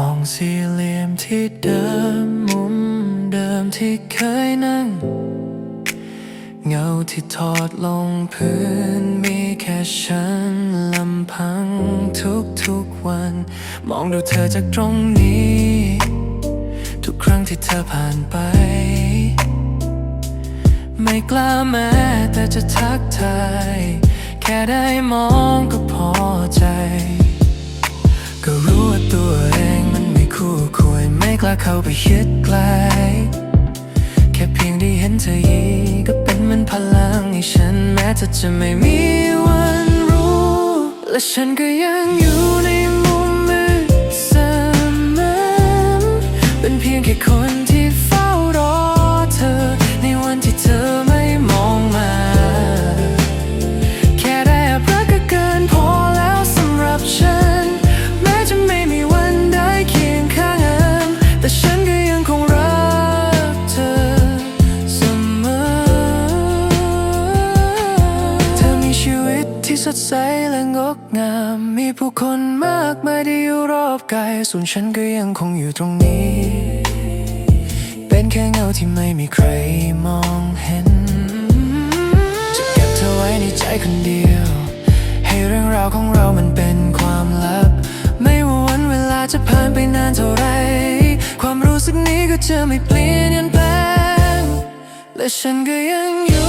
ห้องสี่เหลี่ยมที่เดิมมุมเดิมที่เคยนั่ง เงาที่ทอดลงพื้นมีแค่ฉันลำพังทุกทุกวัน มองดูเธอจากตรงนี้ ทุกครั้งที่เธอผ่านไป ไม่กล้าแม้แต่จะทักทาย แค่ได้มองก็พอใจ กล้าเข้าไปคิดไกลแค่เพียงได้เห็นเธอยีก็เป็นเหมือนพลังให้ฉันแม้เธอจะไม่มีวันรู้ และฉันก็ยังอยู่ใน ดใสและงดงาม มีผู้คนมากมายที่อยู่รอบกาย ส่วนฉันก็ยังคงอยู่ตรงนี้ เป็นแค่เงาที่ไม่มีใครมองเห็น จะเก็บเธอไว้ในใจคนเดียว ให้เรื่องราวของเรามันเป็นความลับ ไม่ว่าวันเวลาจะผ่านไปนานเท่าไร ความรู้สึกนี้ก็จะไม่เปลี่ยนแปลงและฉันก็ยังอยู่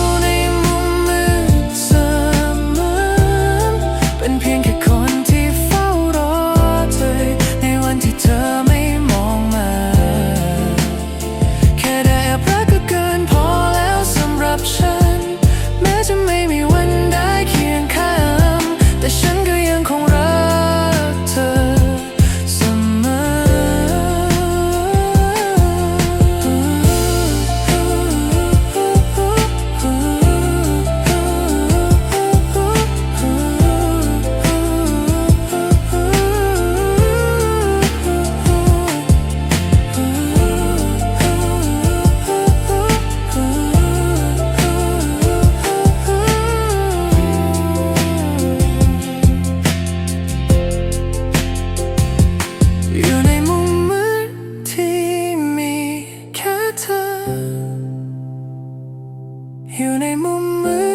อยู่ในมุมมืด